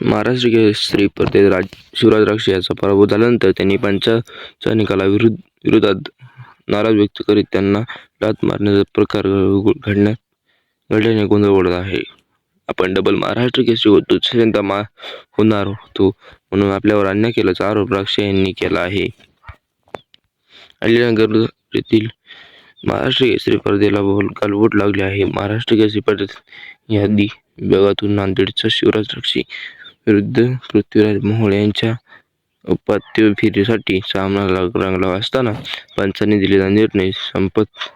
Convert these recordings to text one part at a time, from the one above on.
महाराष्ट्र केसरी स्पर्धेत राज शिवराज राक्षे याचा पराभव झाल्यानंतर त्यांनी पंचाच्या निकालाविरुद्ध विरोधात नाराज व्यक्त करीत त्यांना लात मारण्याचा प्रकार घडण्यात घडल्याने गोंधळ उडला आहे. आपण डबल महाराष्ट्र केसरी होतो दुसऱ्यांदा मा होणार होतो म्हणून आपल्यावर अन्याय केल्याचा आरोप राक्षे यांनी केला आहे. अलीनगर येथील महाराष्ट्र केसरी स्पर्धेला बोल लागले आहे. महाराष्ट्र केसरी स्पर्धेत यादी विभागातून नांदेडचा शिवराज राक्षी विरुद्ध पृथ्वीराज मोहोळ यांच्या उपात्य फेरीसाठी सामना लाग- रंगला असताना पंचांनी दिलेला निर्णय संपत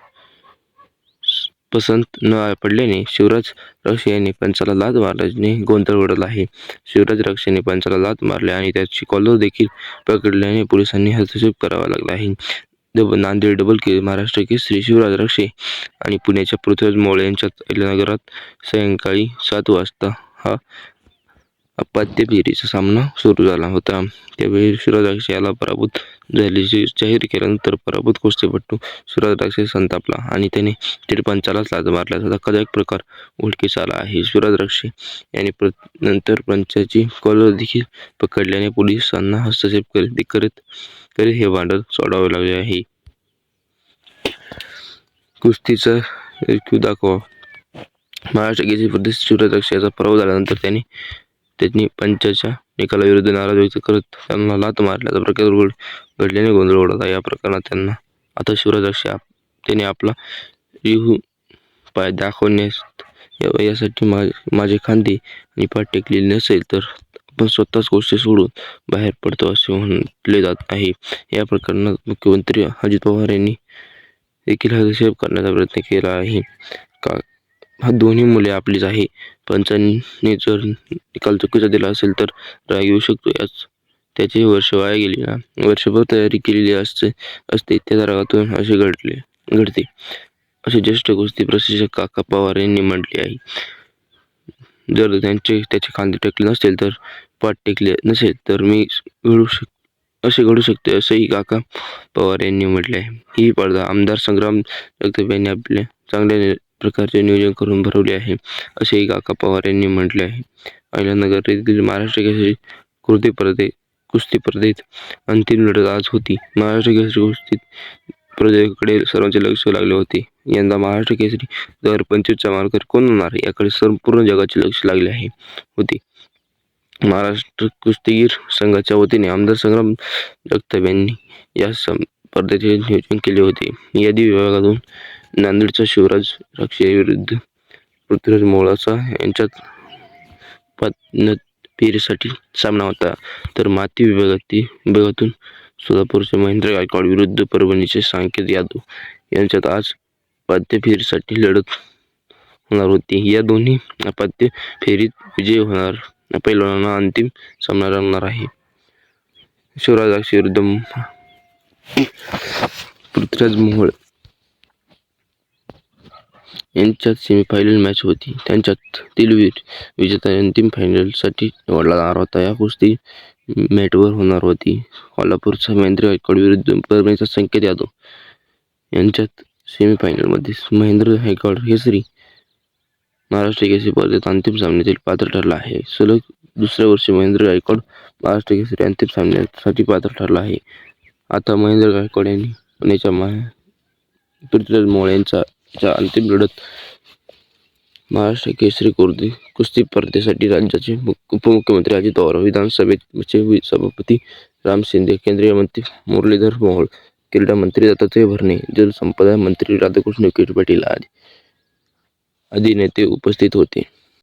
पसंत न पडल्याने शिवराज रक्ष यांनी पंचाला लात मारल्याने गोंधळ उडवला आहे. शिवराज राक्षेने पंचाला लाथ मारली आणि त्याची कॉलर देखील पकडल्याने पोलिसांनी हस्तक्षेप करावा लागला आहे. डब नांदेड डबल के महाराष्ट्र केसरी शिवराज रक्षे आणि पुण्याच्या पृथ्वीराज मोळे यांच्यात नगरात सायंकाळी सात वाजता हा अपात्य फेरीचा सामना सुरू झाला होता. त्यावेळी शिवराज याला पराभूत झाल्याचे जाहीर केल्यानंतर पराभूत कुस्तीपटू शिवराज राक्षे संतापला आणि त्याने थेट लाज मारल्याचा धक्कादायक प्रकार उघडकीस आला आहे. शिवराज राक्षे यांनी प्र नंतर पंचाची कॉलर देखील पकडल्याने पोलिसांना हस्तक्षेप करीत करत करीत हे भांडण सोडावे लागले आहे. कुस्तीचा दाखवा. महाराष्ट्र केसरी प्रदेश शिवराज याचा पराभव झाल्यानंतर त्यांनी त्यांनी पंचाच्या निकालाविरुद्ध नाराज व्यक्त करत त्यांना लाथ मारल्याचा प्रकार उघड घडल्याने गोंधळ उडाला. या प्रकरणात त्यांना आता शिवराज आप त्याने आपला रिहू पाय दाखवण्यास या- यासाठी मा माझे खांदे आणि पाठ टेकलेले नसेल तर आपण स्वतःच गोष्टी सोडून बाहेर पडतो असे म्हटले जात आहे. या प्रकरणात मुख्यमंत्री अजित पवार यांनी देखील हस्तक्षेप करण्याचा प्रयत्न केला आहे. का हा दोन्ही मुले आपलीच आहे. पंचांनी जर निकाल चुकीचा दिला असेल तर राग येऊ शकतो. याच त्याचे वर्ष वाया गेली ना. वर्षभर तयारी केलेली असते असते. त्या रागातून असे घडले घडते. असे ज्येष्ठ कुस्ती प्रशिक्षक काका पवार यांनी म्हटले आहे. जर त्यांचे त्याचे खांदे टेकले नसेल तर पाठ टेकले नसेल तर मी घडू शक असे घडू शकते असंही काका पवार यांनी म्हटले आहे. ही स्पर्धा आमदार संग्राम जगताप यांनी आपल्या चांगल्या प्रकारचे नियोजन करून भरवले आहे असेही काका पवार यांनी म्हटले आहे. अहिल्यानगर येथील महाराष्ट्र केसरी कृती स्पर्धे कुस्ती स्पर्धेत अंतिम लढत आज होती. महाराष्ट्र केसरी कुस्ती स्पर्धेकडे सर्वांचे लक्ष लागले होते. यंदा महाराष्ट्र केसरी दोन हजार पंचवीसचा मानकरी कोण होणार याकडे संपूर्ण जगाचे लक्ष लागले आहे. होते. महाराष्ट्र कुस्तीगीर संघाच्या वतीने आमदार संग्राम जगताप यांनी या सं- स्पर्धेचे नियोजन केले होते. यादी विभागातून नांदेडचा शिवराज राक्षे विरुद्ध पृथ्वीराज मोहोळाचा यांच्यात पाच फेरीसाठी सामना होता. तर माती विभागातील विभागातून सोलापूरचे महेंद्र गायकवाड विरुद्ध परभणीचे सांकेत यादव यांच्यात आज उपात्य फेरीसाठी लढत होणार होती. या दोन्ही उपात्य फेरीत विजय होणार पैलवानांना अंतिम सामना रंगणार आहे. शिवराज विरुद्ध पृथ्वीराज मोहोळ यांच्यात सेमीफायनल मॅच होती. त्यांच्यातील वीर विजेता अंतिम फायनलसाठी निवडला जाणार होता. या कुस्ती मॅटवर होणार होती. कोल्हापूरचा महेंद्र गायकवाड विरुद्ध परभणीचा संकेत यादव यांच्यात सेमीफायनलमध्ये महेंद्र गायकवाड केसरी महाराष्ट्र केसरी स्पर्धेत अंतिम सामन्यातील पात्र ठरला आहे. सलग दुसऱ्या वर्षी महेंद्र गायकवाड महाराष्ट्र केसरी अंतिम सामन्यासाठी पात्र ठरला आहे. आता महेंद्र गायकवाड यांनी पुण्याच्या महा पृथ्वीराज मोळ यांचा च्या अंतिम लढत महाराष्ट्र केसरी कुर्दी कुस्ती स्पर्धेसाठी राज्याचे उपमुख्यमंत्री अजित पवार विधानसभेचे सभापती राम शिंदे केंद्रीय मंत्री मुरलीधर मोहोळ क्रीडा मंत्री दत्तात्रय भरणे जलसंपदा मंत्री राधाकृष्ण विखे पाटील आदी आदी नेते उपस्थित होते.